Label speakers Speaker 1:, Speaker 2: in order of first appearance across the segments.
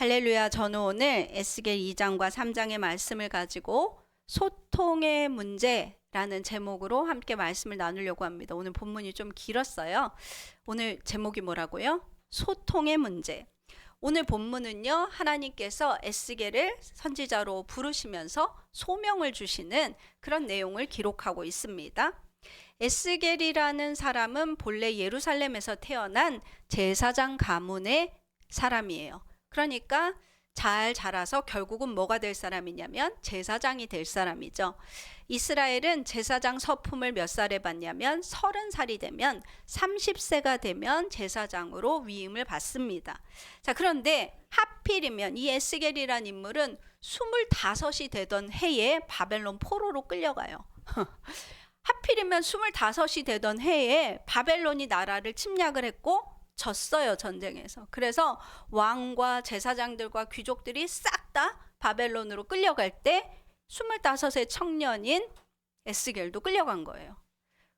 Speaker 1: 할렐루야. 저는 오늘 에스겔 2장과 3장의 말씀을 가지고 소통의 문제라는 제목으로 함께 말씀을 나누려고 합니다. 오늘 본문이 좀 길었어요. 오늘 제목이 뭐라고요? 소통의 문제. 오늘 본문은요. 하나님께서 에스겔을 선지자로 부르시면서 소명을 주시는 그런 내용을 기록하고 있습니다. 에스겔이라는 사람은 본래 예루살렘에서 태어난 제사장 가문의 사람이에요. 그러니까 잘 자라서 결국은 뭐가 될 사람이냐면 제사장이 될 사람이죠. 이스라엘은 제사장 서품을 몇 살에 받냐면 서른 살이 되면 30세가 되면 제사장으로 위임을 받습니다. 자, 그런데 하필이면 이 에스겔이란 인물은 25이 되던 해에 바벨론 포로로 끌려가요. 하필이면 25이 되던 해에 바벨론이 나라를 침략을 했고 졌어요 전쟁에서. 그래서 왕과 제사장들과 귀족들이 싹 다 바벨론으로 끌려갈 때 25의 청년인 에스겔도 끌려간 거예요.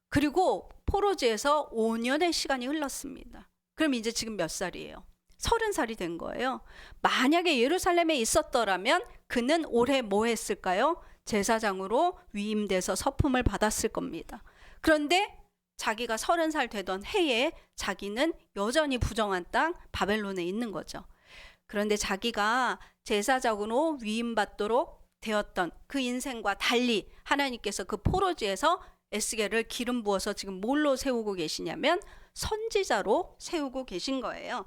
Speaker 1: 그리고 포로지에서 5년의 시간이 흘렀습니다. 그럼 이제 지금 몇 살이에요? 서른 살이 된 거예요. 만약에 예루살렘에 있었더라면 그는 올해 뭐 했을까요? 제사장으로 위임돼서 서품을 받았을 겁니다. 그런데 자기가 서른 살 되던 해에 자기는 여전히 부정한 땅 바벨론에 있는 거죠. 그런데 자기가 제사장으로 위임받도록 되었던 그 인생과 달리 하나님께서 그 포로지에서 에스겔을 기름 부어서 지금 뭘로 세우고 계시냐면 선지자로 세우고 계신 거예요.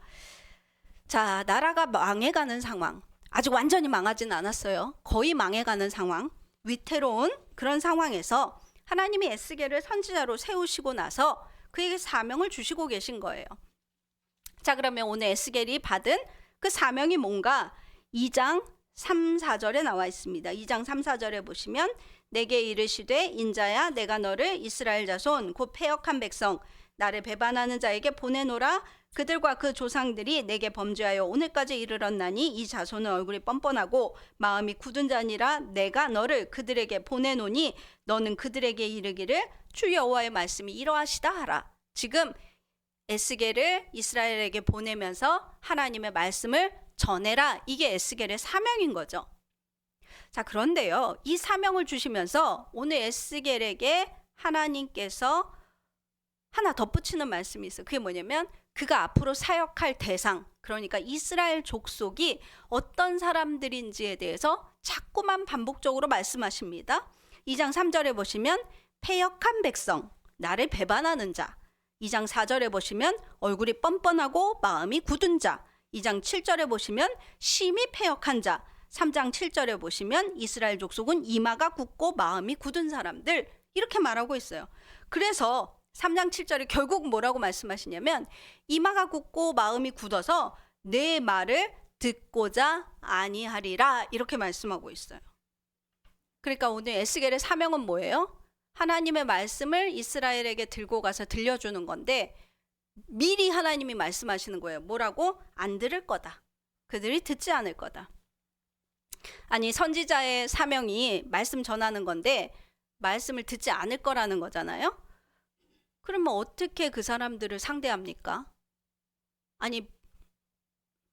Speaker 1: 자, 나라가 망해가는 상황. 아직 완전히 망하진 않았어요. 거의 망해가는 상황. 위태로운 그런 상황에서 하나님이 에스겔을 선지자로 세우시고 나서 그에게 사명을 주시고 계신 거예요. 자, 그러면 오늘 에스겔이 받은 그 사명이 뭔가 2장 3, 4절에 나와 있습니다. 2장 3, 4절에 보시면 내게 이르시되 인자야 내가 너를 이스라엘 자손 곧 패역한 백성 나를 배반하는 자에게 보내노라 그들과 그 조상들이 내게 범죄하여 오늘까지 이르렀나니 이 자손은 얼굴이 뻔뻔하고 마음이 굳은 자니라 내가 너를 그들에게 보내노니 너는 그들에게 이르기를 주 여호와의 말씀이 이러하시다 하라. 지금 에스겔을 이스라엘에게 보내면서 하나님의 말씀을 전해라. 이게 에스겔의 사명인 거죠. 자, 그런데요. 이 사명을 주시면서 오늘 에스겔에게 하나님께서 하나 덧붙이는 말씀이 있어요. 그게 뭐냐면 그가 앞으로 사역할 대상, 그러니까 이스라엘 족속이 어떤 사람들인지에 대해서 자꾸만 반복적으로 말씀하십니다. 2장 3절에 보시면 패역한 백성, 나를 배반하는 자. 2장 4절에 보시면 얼굴이 뻔뻔하고 마음이 굳은 자. 2장 7절에 보시면 심히 패역한 자. 3장 7절에 보시면 이스라엘 족속은 이마가 굳고 마음이 굳은 사람들. 이렇게 말하고 있어요. 그래서 3장 7절에 결국 뭐라고 말씀하시냐면 이마가 굳고 마음이 굳어서 내 말을 듣고자 아니하리라 이렇게 말씀하고 있어요. 그러니까 오늘 에스겔의 사명은 뭐예요? 하나님의 말씀을 이스라엘에게 들고 가서 들려주는 건데 미리 하나님이 말씀하시는 거예요. 뭐라고? 안 들을 거다. 그들이 듣지 않을 거다. 아니 선지자의 사명이 말씀 전하는 건데 말씀을 듣지 않을 거라는 거잖아요. 그러면 어떻게 그 사람들을 상대합니까? 아니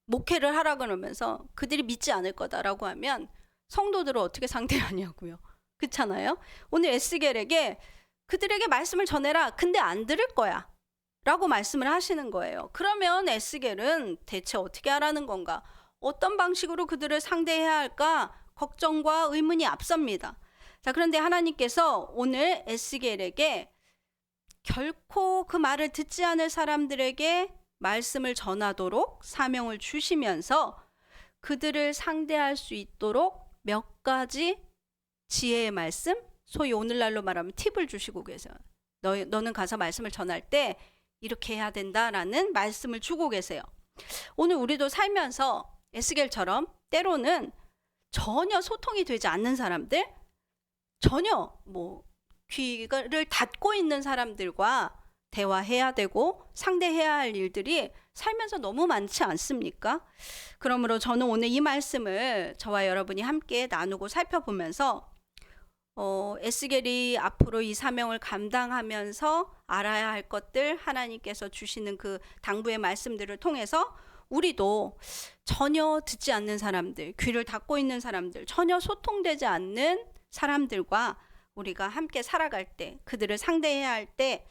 Speaker 1: 목회를 하라 그러면서 그들이 믿지 않을 거다라고 하면 성도들을 어떻게 상대하냐고요. 그렇잖아요. 오늘 에스겔에게 그들에게 말씀을 전해라. 근데 안 들을 거야. 라고 말씀을 하시는 거예요. 그러면 에스겔은 대체 어떻게 하라는 건가? 어떤 방식으로 그들을 상대해야 할까? 걱정과 의문이 앞섭니다. 자, 그런데 하나님께서 오늘 에스겔에게 결코 그 말을 듣지 않을 사람들에게 말씀을 전하도록 사명을 주시면서 그들을 상대할 수 있도록 몇 가지 지혜의 말씀, 소위 오늘날로 말하면 팁을 주시고 계세요. 너, 너는 가서 말씀을 전할 때 이렇게 해야 된다라는 말씀을 주고 계세요. 오늘 우리도 살면서 에스겔처럼 때로는 전혀 소통이 되지 않는 사람들, 전혀 뭐 귀를 닫고 있는 사람들과 대화해야 되고 상대해야 할 일들이 살면서 너무 많지 않습니까? 그러므로 저는 오늘 이 말씀을 저와 여러분이 함께 나누고 살펴보면서 어, 에스겔이 앞으로 이 사명을 감당하면서 알아야 할 것들 하나님께서 주시는 그 당부의 말씀들을 통해서 우리도 전혀 듣지 않는 사람들, 귀를 닫고 있는 사람들, 전혀 소통되지 않는 사람들과 우리가 함께 살아갈 때, 그들을 상대해야 할 때,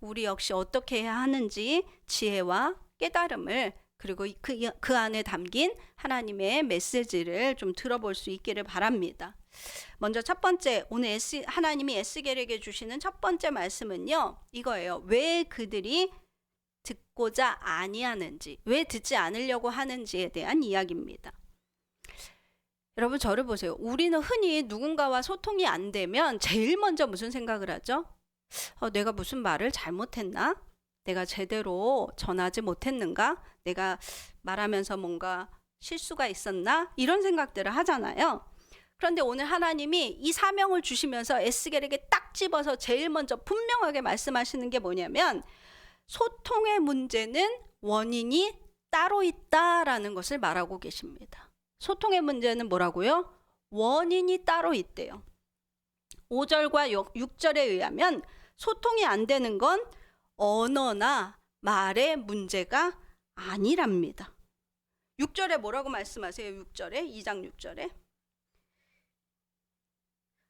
Speaker 1: 우리 역시 어떻게 해야 하는지 지혜와 깨달음을 그리고 그, 그 안에 담긴 하나님의 메시지를 좀 들어볼 수 있기를 바랍니다. 먼저 첫 번째, 오늘 에스, 하나님이 에스겔에게 주시는 첫 번째 말씀은요, 이거예요. 왜 그들이 듣고자 아니하는지, 왜 듣지 않으려고 하는지에 대한 이야기입니다. 여러분 저를 보세요. 우리는 흔히 누군가와 소통이 안 되면 제일 먼저 무슨 생각을 하죠? 어, 내가 무슨 말을 잘못했나? 내가 제대로 전하지 못했는가? 내가 말하면서 뭔가 실수가 있었나? 이런 생각들을 하잖아요. 그런데 오늘 하나님이 이 사명을 주시면서 에스겔에게 딱 집어서 제일 먼저 분명하게 말씀하시는 게 뭐냐면 소통의 문제는 원인이 따로 있다라는 것을 말하고 계십니다. 소통의 문제는 뭐라고요? 원인이 따로 있대요. 5절과 6절에 의하면 소통이 안 되는 건 언어나 말의 문제가 아니랍니다. 6절에 뭐라고 말씀하세요? 6절에 2장 6절에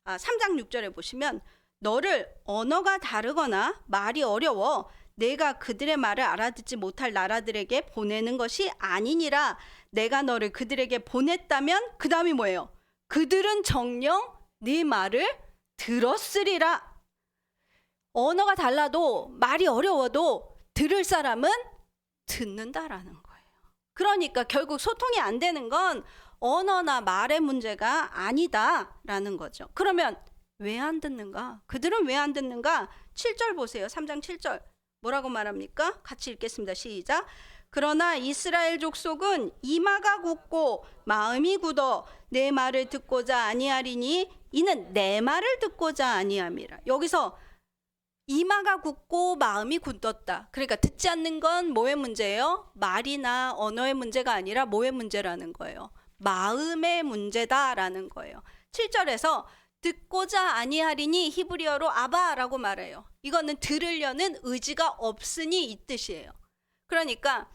Speaker 1: 아, 3장 6절에 보시면 너를 언어가 다르거나 말이 어려워 내가 그들의 말을 알아듣지 못할 나라들에게 보내는 것이 아니니라 내가 너를 그들에게 보냈다면 그 다음이 뭐예요? 그들은 정령 네 말을 들었으리라 언어가 달라도 말이 어려워도 들을 사람은 듣는다라는 거예요. 그러니까 결국 소통이 안 되는 건 언어나 말의 문제가 아니다라는 거죠. 그러면 왜 안 듣는가? 그들은 왜 안 듣는가? 7절 보세요. 3장 7절. 뭐라고 말합니까? 같이 읽겠습니다. 시작. 그러나 이스라엘 족속은 이마가 굳고 마음이 굳어 내 말을 듣고자 아니하리니 이는 내 말을 듣고자 아니함이라. 여기서 이마가 굳고 마음이 굳었다. 그러니까 듣지 않는 건 뭐의 문제예요? 말이나 언어의 문제가 아니라 뭐의 문제라는 거예요. 마음의 문제다라는 거예요. 7절에서 듣고자 아니하리니 히브리어로 아바라고 말해요. 이거는 들으려는 의지가 없으니 이 뜻이에요. 그러니까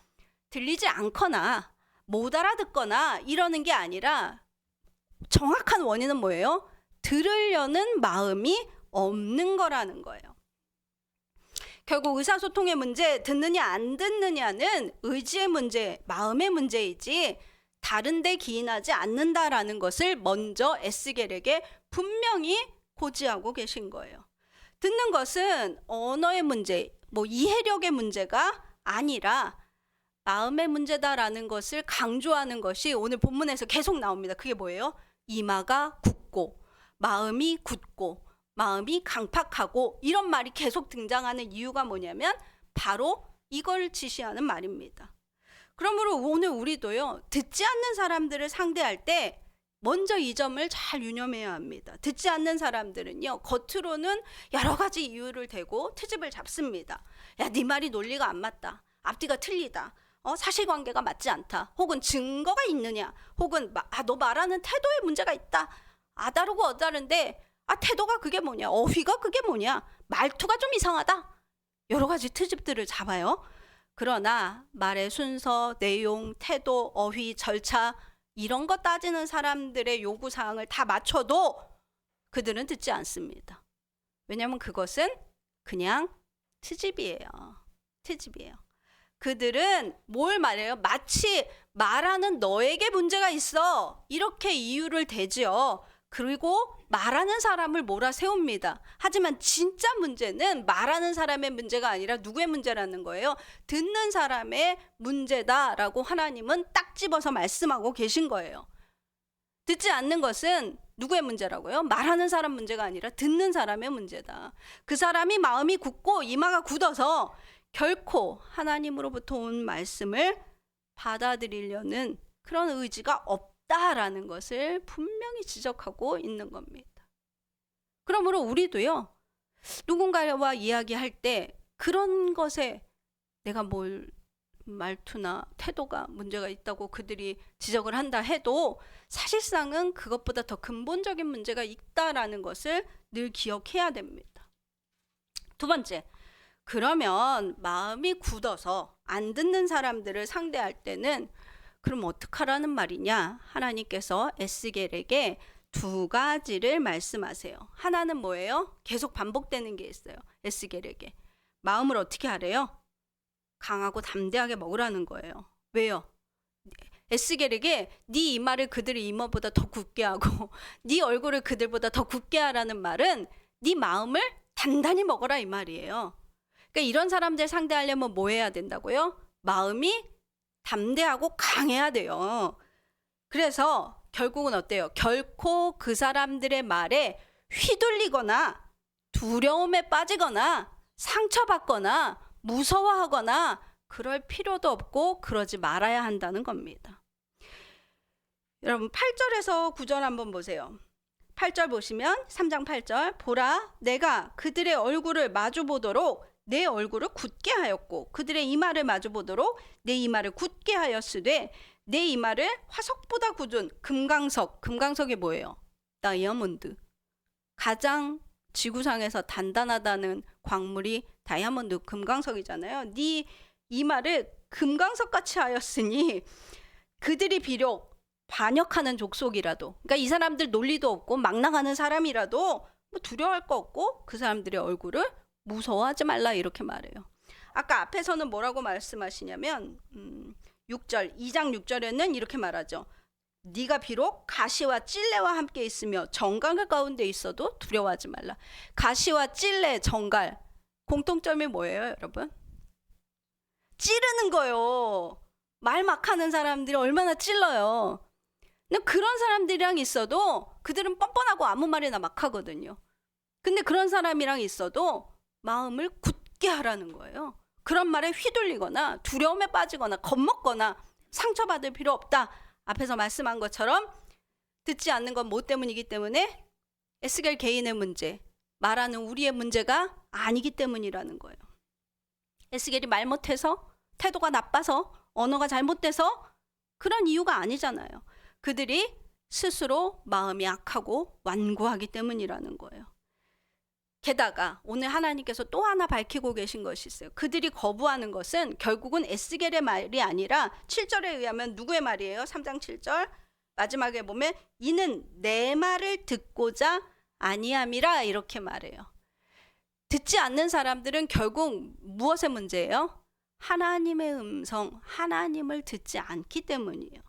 Speaker 1: 들리지 않거나 못 알아듣거나 이러는 게 아니라 정확한 원인은 뭐예요? 들으려는 마음이 없는 거라는 거예요. 결국 의사소통의 문제, 듣느냐 안 듣느냐는 의지의 문제, 마음의 문제이지 다른데 기인하지 않는다라는 것을 먼저 에스겔에게 분명히 고지하고 계신 거예요. 듣는 것은 언어의 문제, 뭐 이해력의 문제가 아니라 마음의 문제다라는 것을 강조하는 것이 오늘 본문에서 계속 나옵니다. 그게 뭐예요? 이마가 굳고 마음이 굳고 마음이 강팍하고 이런 말이 계속 등장하는 이유가 뭐냐면 바로 이걸 지시하는 말입니다. 그러므로 오늘 우리도요, 듣지 않는 사람들을 상대할 때 먼저 이 점을 잘 유념해야 합니다. 듣지 않는 사람들은요, 겉으로는 여러 가지 이유를 대고 트집을 잡습니다. 야, 네 말이 논리가 안 맞다. 앞뒤가 틀리다. 어, 사실관계가 맞지 않다. 혹은 증거가 있느냐. 혹은 아, 너 말하는 태도에 문제가 있다. 아다르고 어다른데 아, 태도가 그게 뭐냐? 어휘가 그게 뭐냐? 말투가 좀 이상하다. 여러 가지 트집들을 잡아요. 그러나 말의 순서, 내용, 태도, 어휘, 절차 이런 거 따지는 사람들의 요구 사항을 다 맞춰도 그들은 듣지 않습니다. 왜냐하면 그것은 그냥 트집이에요. 트집이에요. 그들은 뭘 말해요? 마치 말하는 너에게 문제가 있어. 이렇게 이유를 대지요. 그리고 말하는 사람을 몰아세웁니다. 하지만 진짜 문제는 말하는 사람의 문제가 아니라 누구의 문제라는 거예요. 듣는 사람의 문제다라고 하나님은 딱 집어서 말씀하고 계신 거예요. 듣지 않는 것은 누구의 문제라고요? 말하는 사람 문제가 아니라 듣는 사람의 문제다. 그 사람이 마음이 굳고 이마가 굳어서 결코 하나님으로부터 온 말씀을 받아들이려는 그런 의지가 없 없다라는 것을 분명히 지적하고 있는 겁니다. 그러므로 우리도요, 누군가와 이야기할 때 그런 것에 내가 뭘 말투나 태도가 문제가 있다고 그들이 지적을 한다 해도 사실상은 그것보다 더 근본적인 문제가 있다라는 것을 늘 기억해야 됩니다. 두 번째, 그러면 마음이 굳어서 안 듣는 사람들을 상대할 때는 그럼 어떡하라는 말이냐? 하나님께서 에스겔에게 두 가지를 말씀하세요. 하나는 뭐예요? 계속 반복되는 게 있어요. 에스겔에게. 마음을 어떻게 하래요? 강하고 담대하게 먹으라는 거예요. 왜요? 에스겔에게 네 이마를 그들의 이마보다 더 굳게 하고 네 얼굴을 그들보다 더 굳게 하라는 말은 네 마음을 단단히 먹어라 이 말이에요. 그러니까 이런 사람들 상대하려면 뭐 해야 된다고요? 마음이 담대하고 강해야 돼요. 그래서 결국은 어때요? 결코 그 사람들의 말에 휘둘리거나 두려움에 빠지거나 상처받거나 무서워하거나 그럴 필요도 없고 그러지 말아야 한다는 겁니다. 여러분 8절에서 9절 한번 보세요. 8절 보시면 3장 8절 보라 내가 그들의 얼굴을 마주 보도록 내 얼굴을 굳게 하였고 그들의 이마를 마주 보도록 내 이마를 굳게 하였으되 내 이마를 화석보다 굳은 금강석 금강석이 뭐예요? 다이아몬드 가장 지구상에서 단단하다는 광물이 다이아몬드 금강석이잖아요. 네 이마를 금강석 같이 하였으니 그들이 비록 반역하는 족속이라도 그러니까 이 사람들 논리도 없고 막 나가는 사람이라도 뭐 두려워할 거 없고 그 사람들의 얼굴을 무서워하지 말라 이렇게 말해요. 아까 앞에서는 뭐라고 말씀하시냐면 음, 6절 2장 6절에는 이렇게 말하죠. 네가 비록 가시와 찔레와 함께 있으며 정갈 가운데 있어도 두려워하지 말라. 가시와 찔레, 정갈 공통점이 뭐예요, 여러분? 찌르는 거요. 말 막 하는 사람들이 얼마나 찔러요. 근데 그런 사람들이랑 있어도 그들은 뻔뻔하고 아무 말이나 막 하거든요. 근데 그런 사람이랑 있어도 마음을 굳게 하라는 거예요. 그런 말에 휘둘리거나 두려움에 빠지거나 겁먹거나 상처받을 필요 없다. 앞에서 말씀한 것처럼 듣지 않는 건 뭐 때문이기 때문에 에스겔 개인의 문제, 말하는 우리의 문제가 아니기 때문이라는 거예요. 에스겔이 말 못해서 태도가 나빠서 언어가 잘못돼서 그런 이유가 아니잖아요. 그들이 스스로 마음이 악하고 완고하기 때문이라는 거예요. 게다가 오늘 하나님께서 또 하나 밝히고 계신 것이 있어요. 그들이 거부하는 것은 결국은 에스겔의 말이 아니라 7절에 의하면 누구의 말이에요? 3장 7절 마지막에 보면 이는 내 말을 듣고자 아니함이라 이렇게 말해요. 듣지 않는 사람들은 결국 무엇의 문제예요? 하나님의 음성, 하나님을 듣지 않기 때문이에요.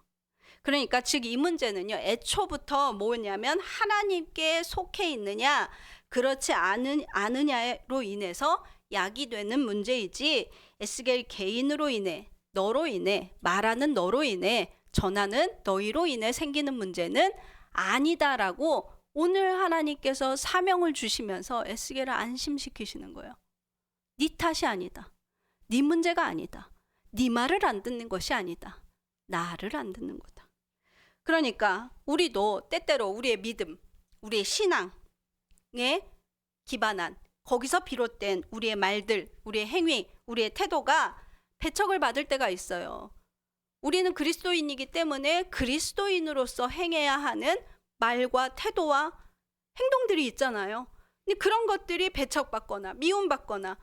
Speaker 1: 그러니까 즉 이 문제는요. 애초부터 뭐냐면 하나님께 속해 있느냐 그렇지 않은, 않으냐로 인해서 약이 되는 문제이지 에스겔 개인으로 인해 너로 인해 말하는 너로 인해 전하는 너희로 인해 생기는 문제는 아니다라고 오늘 하나님께서 사명을 주시면서 에스겔을 안심시키시는 거예요. 네 탓이 아니다. 네 문제가 아니다. 네 말을 안 듣는 것이 아니다. 나를 안 듣는 거다. 그러니까 우리도 때때로 우리의 믿음, 우리의 신앙 에 기반한 거기서 비롯된 우리의 말들, 우리의 행위, 우리의 태도가 배척을 받을 때가 있어요. 우리는 그리스도인이기 때문에 그리스도인으로서 행해야 하는 말과 태도와 행동들이 있잖아요. 근데 그런 것들이 배척받거나 미움받거나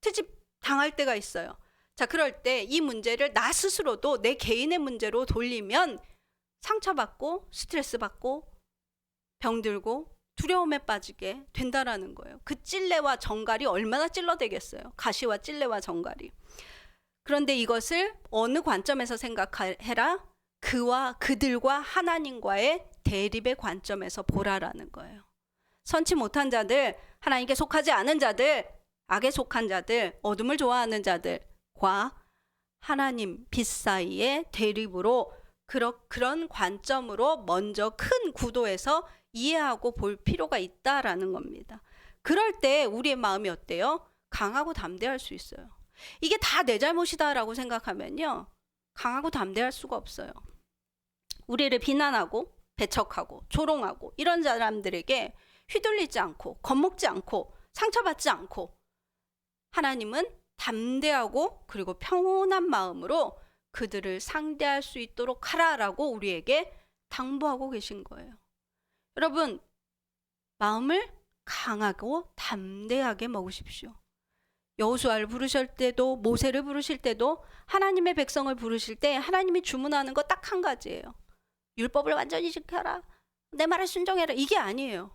Speaker 1: 트집 당할 때가 있어요. 자, 그럴 때 이 문제를 나 스스로도 내 개인의 문제로 돌리면 상처받고 스트레스 받고 병들고 두려움에 빠지게 된다라는 거예요. 그 찔레와 정갈이 얼마나 찔러대겠어요. 가시와 찔레와 정갈이. 그런데 이것을 어느 관점에서 생각해라? 그와 그들과 하나님과의 대립의 관점에서 보라라는 거예요. 선치 못한 자들, 하나님께 속하지 않은 자들, 악에 속한 자들, 어둠을 좋아하는 자들과 하나님 빛 사이의 대립으로 그러, 그런 관점으로 먼저 큰 구도에서 이해하고 볼 필요가 있다라는 겁니다. 그럴 때 우리의 마음이 어때요? 강하고 담대할 수 있어요. 이게 다 내 잘못이다라고 생각하면요. 강하고 담대할 수가 없어요. 우리를 비난하고 배척하고 조롱하고 이런 사람들에게 휘둘리지 않고 겁먹지 않고 상처받지 않고 하나님은 담대하고 그리고 평온한 마음으로 그들을 상대할 수 있도록 하라라고 우리에게 당부하고 계신 거예요. 여러분, 마음을 강하고 담대하게 먹으십시오. 여호수아를 부르실 때도 모세를 부르실 때도 하나님의 백성을 부르실 때 하나님이 주문하는 거 딱 한 가지예요. 율법을 완전히 지켜라. 내 말에 순종해라. 이게 아니에요.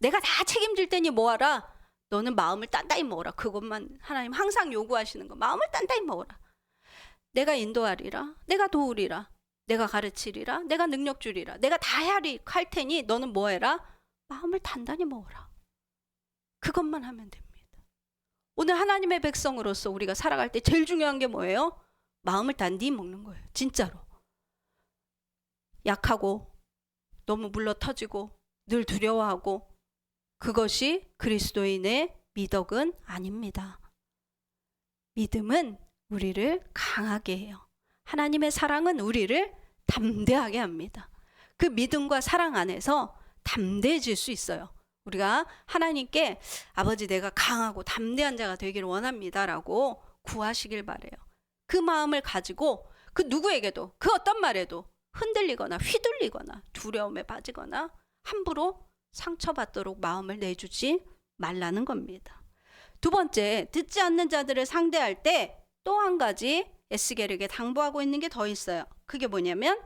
Speaker 1: 내가 다 책임질 테니 뭐하라. 너는 마음을 단단히 먹어라. 그것만 하나님 항상 요구하시는 거. 마음을 단단히 먹어라. 내가 인도하리라. 내가 도우리라. 내가 가르치리라. 내가 능력 주리라. 내가 다 할 테니 너는 뭐 해라? 마음을 단단히 먹어라. 그것만 하면 됩니다. 오늘 하나님의 백성으로서 우리가 살아갈 때 제일 중요한 게 뭐예요? 마음을 단단히 먹는 거예요. 진짜로. 약하고 너무 물러 터지고 늘 두려워하고 그것이 그리스도인의 미덕은 아닙니다. 믿음은 우리를 강하게 해요. 하나님의 사랑은 우리를 담대하게 합니다. 그 믿음과 사랑 안에서 담대해질 수 있어요. 우리가 하나님께 아버지 내가 강하고 담대한 자가 되기를 원합니다라고 구하시길 바래요. 그 마음을 가지고 그 누구에게도 그 어떤 말에도 흔들리거나 휘둘리거나 두려움에 빠지거나 함부로 상처받도록 마음을 내주지 말라는 겁니다. 두 번째, 듣지 않는 자들을 상대할 때 또 한 가지 에스겔에게 당부하고 있는 게 더 있어요. 그게 뭐냐면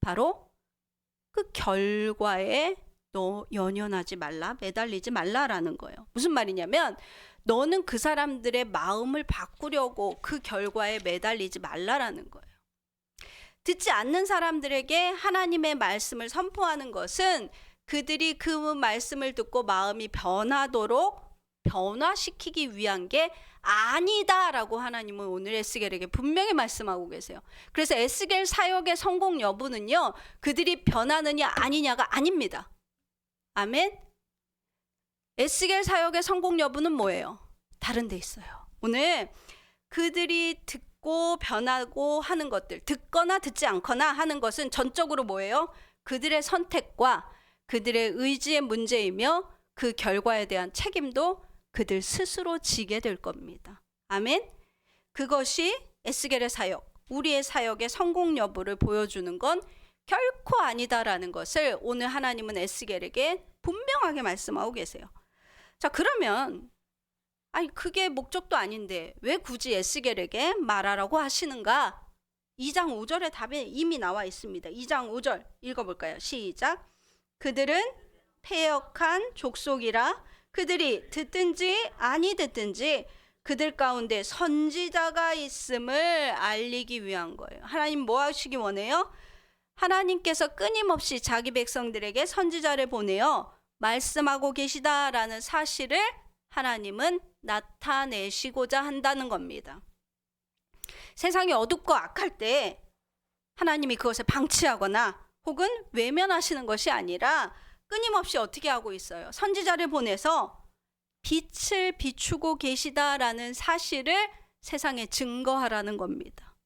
Speaker 1: 바로 그 결과에 너 연연하지 말라, 매달리지 말라라는 거예요. 무슨 말이냐면 너는 그 사람들의 마음을 바꾸려고 그 결과에 매달리지 말라라는 거예요. 듣지 않는 사람들에게 하나님의 말씀을 선포하는 것은 그들이 그 말씀을 듣고 마음이 변하도록 변화시키기 위한 게 아니다라고 하나님은 오늘 에스겔에게 분명히 말씀하고 계세요. 그래서 에스겔 사역의 성공 여부는요, 그들이 변하느냐 아니냐가 아닙니다. 아멘. 에스겔 사역의 성공 여부는 뭐예요? 다른 데 있어요. 오늘 그들이 듣고 변하고 하는 것들, 듣거나 듣지 않거나 하는 것은 전적으로 뭐예요? 그들의 선택과 그들의 의지의 문제이며 그 결과에 대한 책임도 그들 스스로 지게 될 겁니다. 아멘. 그것이 에스겔의 사역, 우리의 사역의 성공 여부를 보여주는 건 결코 아니다라는 것을 오늘 하나님은 에스겔에게 분명하게 말씀하고 계세요. 자, 그러면 아니 그게 목적도 아닌데 왜 굳이 에스겔에게 말하라고 하시는가? 2장 5절의 답이 이미 나와 있습니다. 2장 5절 읽어볼까요? 시작. 그들은 폐역한 족속이라 그들이 듣든지 아니 듣든지 그들 가운데 선지자가 있음을 알리기 위한 거예요. 하나님 뭐 하시기 원해요? 하나님께서 끊임없이 자기 백성들에게 선지자를 보내어 말씀하고 계시다라는 사실을 하나님은 나타내시고자 한다는 겁니다. 세상이 어둡고 악할 때 하나님이 그것을 방치하거나 혹은 외면하시는 것이 아니라 끊임없이 어떻게 하고 있어요? 선지자를 보내서 빛을 비추고 계시다라는 사실을 세상에 증거하라는 겁니다.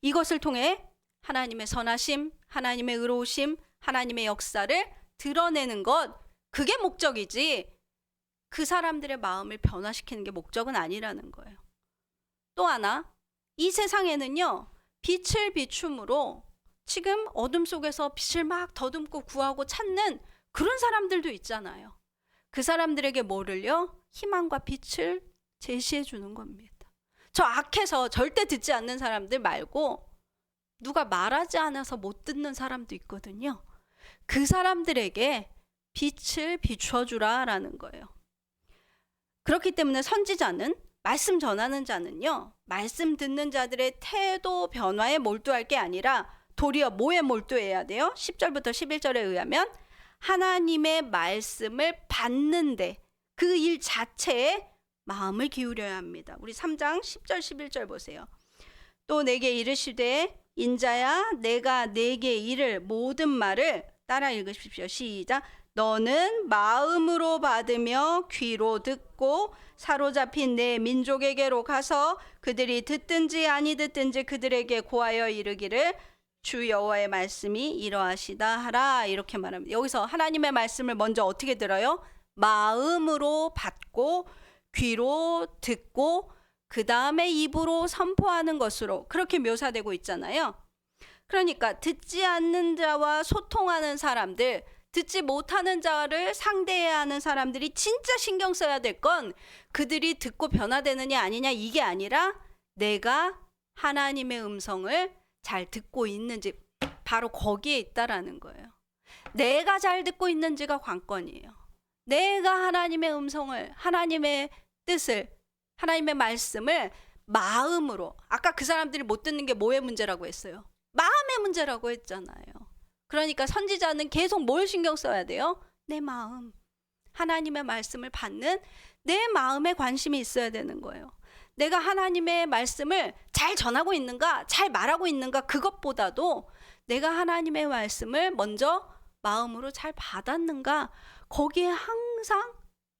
Speaker 1: 이것을 통해 하나님의 선하심, 하나님의 의로우심, 하나님의 역사를 드러내는 것, 그게 목적이지 그 사람들의 마음을 변화시키는 게 목적은 아니라는 거예요. 또 하나, 이 세상에는요, 빛을 비춤으로 지금 어둠 속에서 빛을 막 더듬고 구하고 찾는 그런 사람들도 있잖아요. 그 사람들에게 뭐를요? 희망과 빛을 제시해 주는 겁니다. 저 악해서 절대 듣지 않는 사람들 말고 누가 말하지 않아서 못 듣는 사람도 있거든요. 그 사람들에게 빛을 비추어 주라라는 거예요. 그렇기 때문에 선지자는 말씀 전하는 자는요. 말씀 듣는 자들의 태도 변화에 몰두할 게 아니라 도리어 뭐에 몰두해야 돼요? 10절부터 11절에 의하면 하나님의 말씀을 받는데 그 일 자체에 마음을 기울여야 합니다. 우리 3장 10절 11절 보세요. 또 내게 이르시되 인자야 내가 내게 이를 모든 말을 따라 읽으십시오. 시작. 너는 마음으로 받으며 귀로 듣고 사로잡힌 내 민족에게로 가서 그들이 듣든지 아니 듣든지 그들에게 고하여 이르기를 주 여호와의 말씀이 이러하시다 하라 이렇게 말합니다. 여기서 하나님의 말씀을 먼저 어떻게 들어요? 마음으로 받고 귀로 듣고 그 다음에 입으로 선포하는 것으로 그렇게 묘사되고 있잖아요. 그러니까 듣지 않는 자와 소통하는 사람들, 듣지 못하는 자를 상대해야 하는 사람들이 진짜 신경 써야 될 건 그들이 듣고 변화되느냐 아니냐 이게 아니라 내가 하나님의 음성을 잘 듣고 있는지 바로 거기에 있다라는 거예요. 내가 잘 듣고 있는지가 관건이에요. 내가 하나님의 음성을 하나님의 뜻을 하나님의 말씀을 마음으로 아까 그 사람들이 못 듣는 게 뭐의 문제라고 했어요. 마음의 문제라고 했잖아요. 그러니까 선지자는 계속 뭘 신경 써야 돼요? 내 마음. 하나님의 말씀을 받는 내 마음에 관심이 있어야 되는 거예요. 내가 하나님의 말씀을 잘 전하고 있는가, 잘 말하고 있는가, 그것보다도 내가 하나님의 말씀을 먼저 마음으로 잘 받았는가, 거기에 항상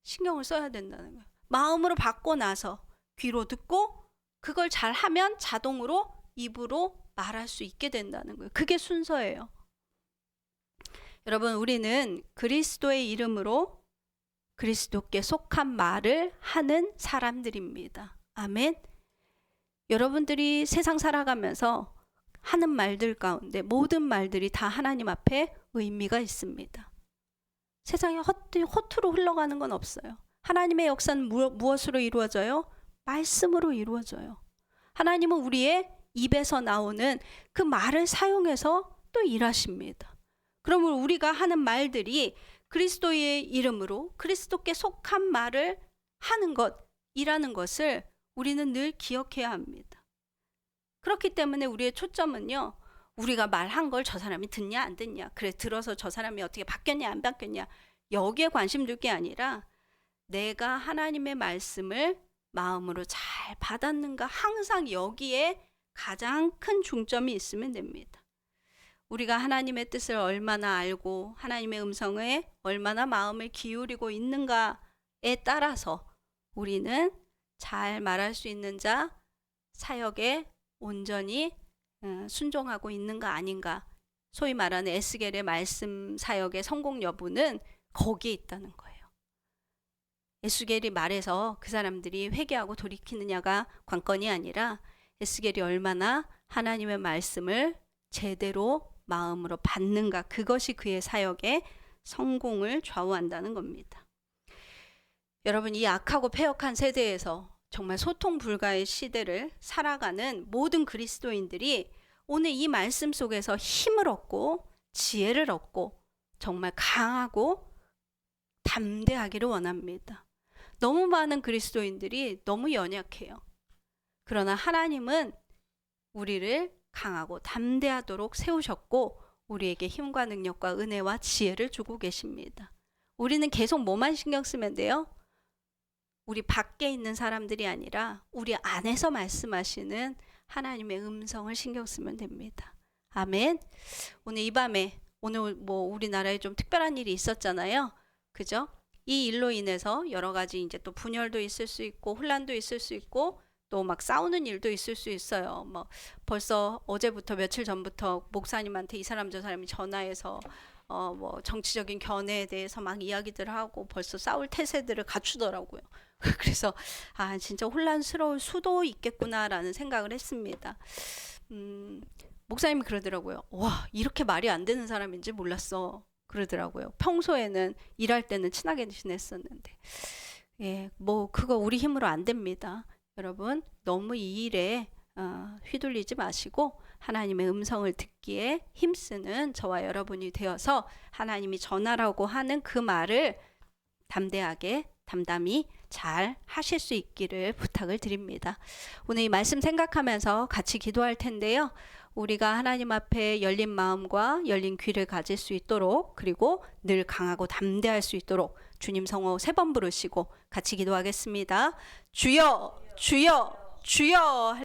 Speaker 1: 신경을 써야 된다는 거예요. 마음으로 받고 나서 귀로 듣고 그걸 잘 하면 자동으로 입으로 말할 수 있게 된다는 거예요. 그게 순서예요. 여러분, 우리는 그리스도의 이름으로 그리스도께 속한 말을 하는 사람들입니다. 아멘. 여러분들이 세상 살아가면서 하는 말들 가운데 모든 말들이 다 하나님 앞에 의미가 있습니다. 세상에 허투, 허투루 흘러가는 건 없어요. 하나님의 역사는 무, 무엇으로 이루어져요? 말씀으로 이루어져요. 하나님은 우리의 입에서 나오는 그 말을 사용해서 또 일하십니다. 그러면 우리가 하는 말들이 그리스도의 이름으로 그리스도께 속한 말을 하는 것이라는 것을 우리는 늘 기억해야 합니다. 그렇기 때문에 우리의 초점은요, 우리가 말한 걸 저 사람이 듣냐 안 듣냐, 그래 들어서 저 사람이 어떻게 바뀌었냐 안 바뀌었냐 여기에 관심 둘 게 아니라 내가 하나님의 말씀을 마음으로 잘 받았는가 항상 여기에 가장 큰 중점이 있으면 됩니다. 우리가 하나님의 뜻을 얼마나 알고 하나님의 음성에 얼마나 마음을 기울이고 있는가에 따라서 우리는 잘 말할 수 있는 자, 사역에 온전히 어, 순종하고 있는가 아닌가. 소위 말하는 에스겔의 말씀 사역의 성공 여부는 거기에 있다는 거예요. 에스겔이 말해서 그 사람들이 회개하고 돌이키느냐가 관건이 아니라 에스겔이 얼마나 하나님의 말씀을 제대로 마음으로 받는가 그것이 그의 사역의 성공을 좌우한다는 겁니다. 여러분 이 악하고 폐역한 세대에서 정말 소통 불가의 시대를 살아가는 모든 그리스도인들이 오늘 이 말씀 속에서 힘을 얻고 지혜를 얻고 정말 강하고 담대하기를 원합니다. 너무 많은 그리스도인들이 너무 연약해요. 그러나 하나님은 우리를 강하고 담대하도록 세우셨고 우리에게 힘과 능력과 은혜와 지혜를 주고 계십니다. 우리는 계속 뭐만 신경 쓰면 돼요? 우리 밖에 있는 사람들이 아니라 우리 안에서 말씀하시는 하나님의 음성을 신경 쓰면 됩니다. 아멘. 오늘 이 밤에 오늘 뭐 우리나라에 좀 특별한 일이 있었잖아요. 그죠? 이 일로 인해서 여러 가지 이제 또 분열도 있을 수 있고 혼란도 있을 수 있고 또 막 싸우는 일도 있을 수 있어요. 뭐 벌써 어제부터 며칠 전부터 목사님한테 이 사람 저 사람이 전화해서 어 뭐 정치적인 견해에 대해서 막 이야기들을 하고 벌써 싸울 태세들을 갖추더라고요. 그래서 아 진짜 혼란스러울 수도 있겠구나라는 생각을 했습니다. 음, 목사님이 그러더라고요. 와 이렇게 말이 안 되는 사람인지 몰랐어. 그러더라고요. 평소에는 일할 때는 친하게 지냈었는데, 예, 뭐 그거 우리 힘으로 안 됩니다. 여러분 너무 이 일에 어, 휘둘리지 마시고 하나님의 음성을 듣기에 힘쓰는 저와 여러분이 되어서 하나님이 전하라고 하는 그 말을 담대하게 담담히 잘 하실 수 있기를 부탁을 드립니다. 오늘 이 말씀 생각하면서 같이 기도할 텐데요. 우리가 하나님 앞에 열린 마음과 열린 귀를 가질 수 있도록 그리고 늘 강하고 담대할 수 있도록 주님 성호 세 번 부르시고 같이 기도하겠습니다. 주여, 주여, 주여.